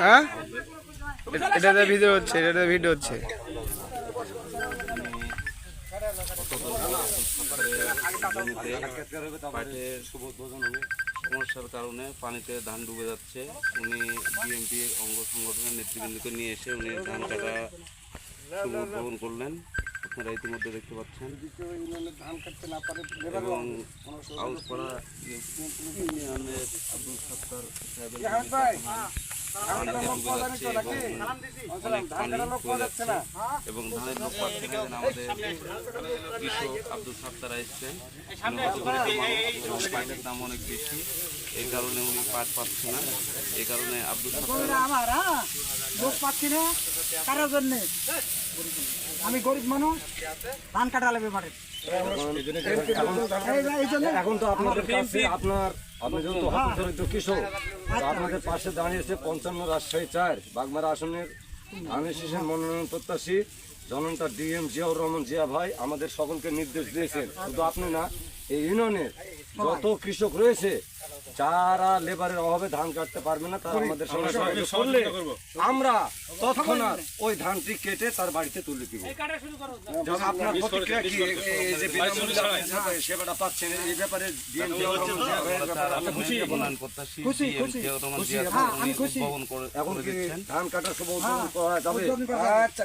হ্যাঁ? এটাতে ভিডিও হচ্ছে এটাতে ভিডিও হচ্ছে। জমিতে পাটে সমস্যার কারণে পানিতে ধান ডুবে যাচ্ছে। উনি বিএনপির অঙ্গ সংগঠনের নেতৃবৃন্দকে নিয়ে এসে উনি ধান কাটা শুভ করলেন। আপনারা ইতিমধ্যে দেখতে পাচ্ছেন। এবং আউসপাড়া ইউনিয়নের আব্দুল সত্তার এবং ধানের লোক পাচ্ছেন আমাদের কৃষক আব্দুল সত্তার এসছেন। পাটের দাম অনেক বেশি। এই কারণে উনি পাট পাচ্ছে না। এই কারণে আব্দুল সত্তার আমার হ্যাঁ? লোক পাচ্ছি না? কারোর জন্য? আমি গরিব মানুষ ধান কাটা লাগবে মাঠে এখন তো আপনাদের কাছে আপনার আপনি যেহেতু হতদরিদ্র কৃষক তো আপনাদের পাশে দাঁড়িয়েছে পঞ্চান্ন রাজশাহী চার বাগমারা আসনের ধানের শীষের মনোনয়ন প্রত্যাশী জনতা ডিএম জিয়াউর রহমান জিয়া ভাই আমাদের সকলকে নির্দেশ দিয়েছেন। শুধু আপনি না এই ইউনিয়নের যত কৃষক রয়েছে যারা লেবারের অভাবে ধান কাটতে পারবে না তারা আমাদের সঙ্গে করলে আমরা তৎক্ষণাৎ ওই ধানটি কেটে তার বাড়িতে তুলে দিব। যখন আপনার প্রতিক্রিয়া কি? এই- যে সেবাটা পাচ্ছেন এই ব্যাপারে এখন? জিয়া হ্যাঁ, এখন কি ধান কাটার শুভ উদ্বোধন করা যাবে। আচ্ছা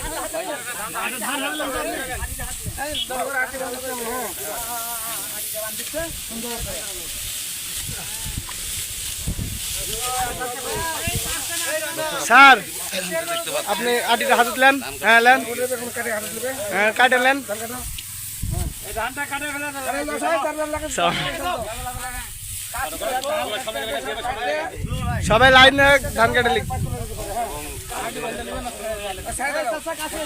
স্যার, আপনি আটিটা হাতত লেন হ্যাঁ লেন হ্যাঁ কাটে লেন সবাই লাইনে ধান কাটে লিখ। সাইড কাছে